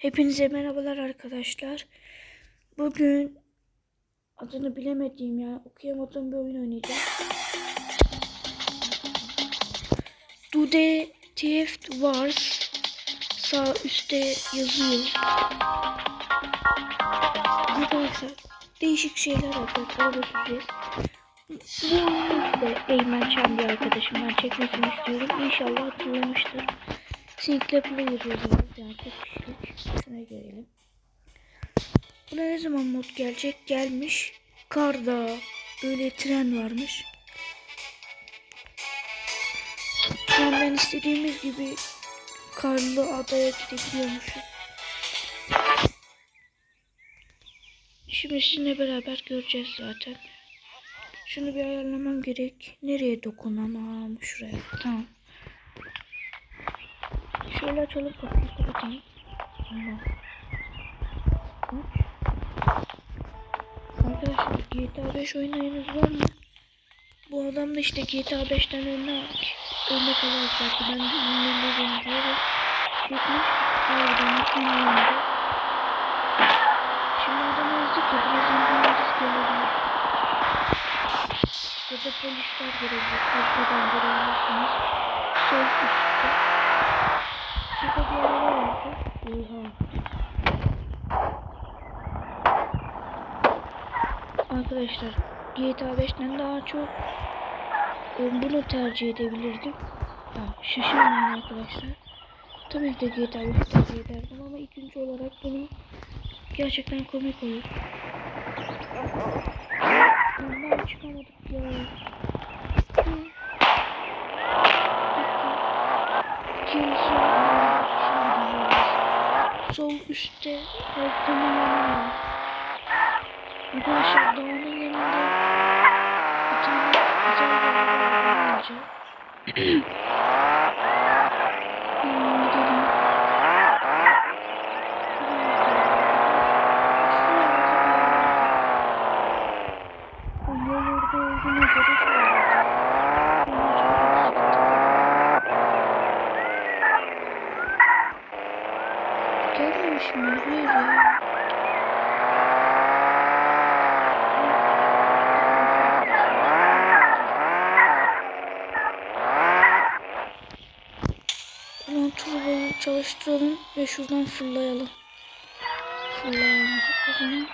Hepinize merhabalar arkadaşlar. Bugün adını bilemediğim ya okuyamadığım bir oyun oynayacağım. Dude Theft Wars sağ üstte yazıyor. Arkadaşlar değişik şeyler. Böyle süreceğiz. Bu oyunu işte Eymen Çam bir arkadaşımdan çekmesini istiyorum. İnşallah hatırlamıştır. Single player yazıyoruz yani tek kişilik. Şuna gelelim. Buna ne zaman mod gelecek? Gelmiş. Karda böyle tren varmış. Trenden istediğimiz gibi karlı adaya gidebiliyormuşuz. Şimdi sizinle beraber göreceğiz zaten. Şunu bir ayarlamam gerek. Nereye dokunamam? Şuraya. Tamam. Şöyle açalım kapıyı kapatayım. Arkadaşlar GTA 5 oynayanınız var mı? Bu adam da işte GTA 5'ten örnek örnek alarak belki ben de ünlülerim diyerek çekmiş. Harbiden ünlülendi. Şimdi adam yazdı ki birazdan mühendis gelebilir. Ya da polisler gelebilir. Arkadan görebilirsiniz. Sol üstte. Şurada bir araba vardı. Oha. Arkadaşlar GTA 5'ten daha çok e, bunu tercih edebilirdim. Ya, şaşırmayın arkadaşlar. Tabii ki de GTA 5'i tercih ederdim ama ikinci olarak bunu gerçekten komik olur. Ondan çıkamadık ya. İkinci. Sol üstte haritanın yanına. Arkadaşlar dağının yanında bir tane güzel bir araba olacak. Hemen gidelim. Bu yol orada olduğuna göre turboyu çalıştıralım ve şuradan fırlayalım. Fırlayamadık o zaman.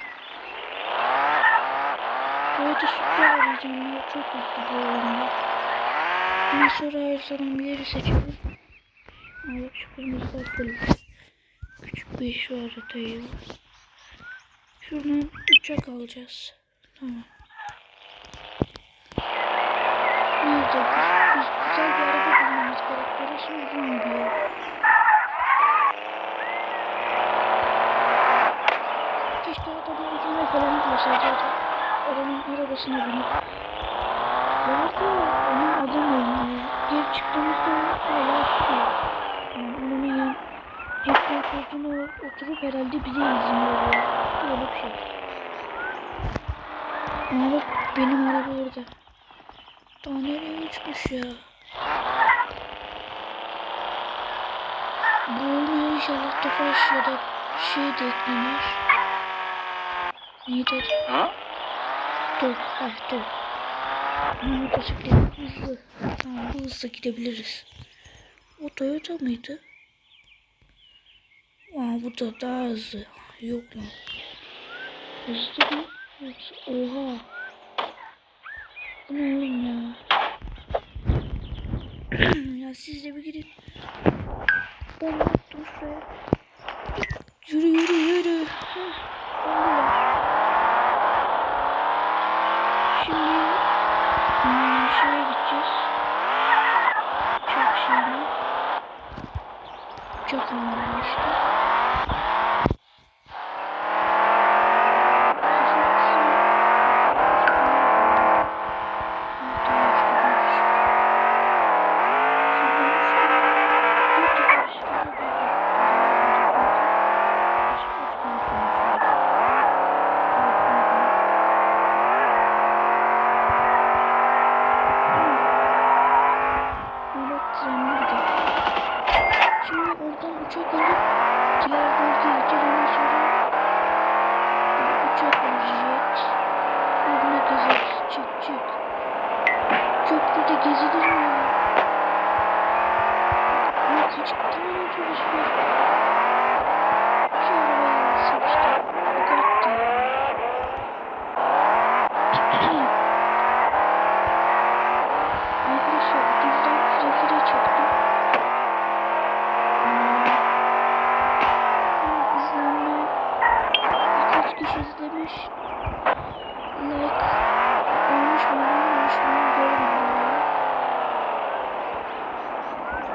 Supra arayacağım ya çok hızlı bu oyunda. Ondan sonra her zaman bir yeri seçelim. Evet şu kırmızılar polis. Küçük bir iş var haritayı. Şuradan uçak alacağız. Tamam. Nerede? Biz, güzel bir araba bulmamız gerek. Burası uzun bir yol. Keşke adamın ucuna falan bulsaydı. Adamın arabasına binip. Vardı onun adam oynuyor. Geri çıktığımızda oturup herhalde bize izliyor. Böyle bir şey. Ama bak benim araba orada. Daha nereye uçmuş ya? Bu oyuna inşallah Tofaş ya da şey de eklenir. Neydi adı? Ha? Tok. Heh tok. Ama motosiklet hızlı. Tamam bu hızla gidebiliriz. O Toyota mıydı? Aa bu da daha hızlı. Yok lan. Hızlı mı? Yoksa oha. Bu ne oğlum ya? ya siz de bir gidin. Ben yaptım şuraya. Yürü yürü yürü. Heh, oldular. Şimdi hmm, şeye uçak alıp diğer bölgeye gideceğim sonra uçak olacak. Burada gezeriz. Çık çık. Köprüde gezilir mi? Ama kaç tane otobüs var? İzlemiş. Like olmuş mu mı göremedim orayı.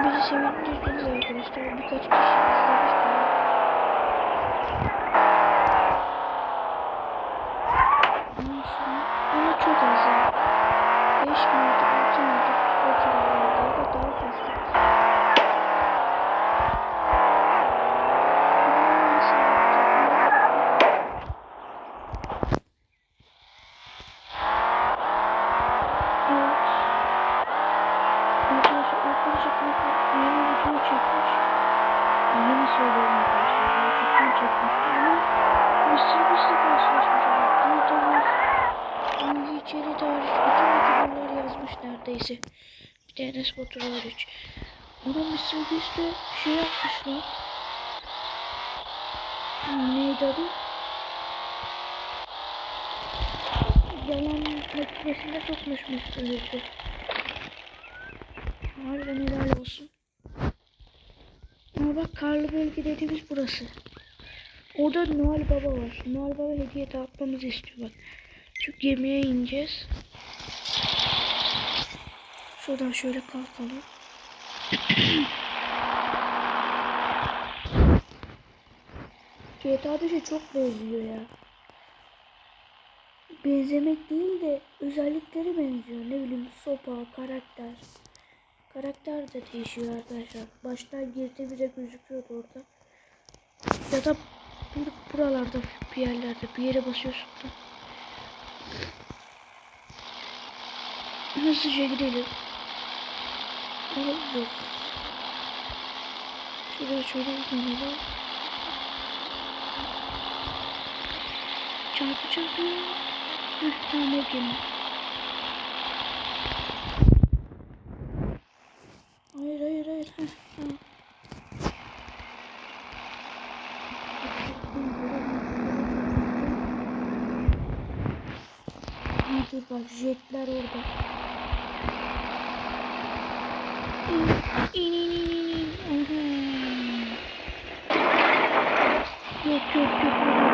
Beni sevindirdiniz arkadaşlar. Birkaç kişi izlemiş içeri dair bütün youtuberlar yazmış neredeyse. Bir de Enes Batur hariç. Ona Mr. Beast'le şey yapmışlar. Hmm, Neydi adı? Yalan makinesine sokmuş Mr. Beast'i. Harbiden helal olsun. Ama bak karlı bölge dediğimiz burası. Orada Noel Baba var. Noel Baba hediye dağıtmamızı istiyor bak. Şu gemiye ineceğiz. Şuradan şöyle kalkalım. GTA 5'e çok benziyor ya. Benzemek değil de özellikleri benziyor. Ne bileyim sopa, karakter. Karakter de değişiyor arkadaşlar. Baştan girdiğimizde gözüküyordu orada. Ya da bur buralarda bir yerlerde bir yere basıyorsun da. Hızlıca gidelim. Aa, yok. Şuraya şöyle uzanalım. Çarpacağız mı? Heh, tamam o bak jetler orada. Aha. Yok yok yok.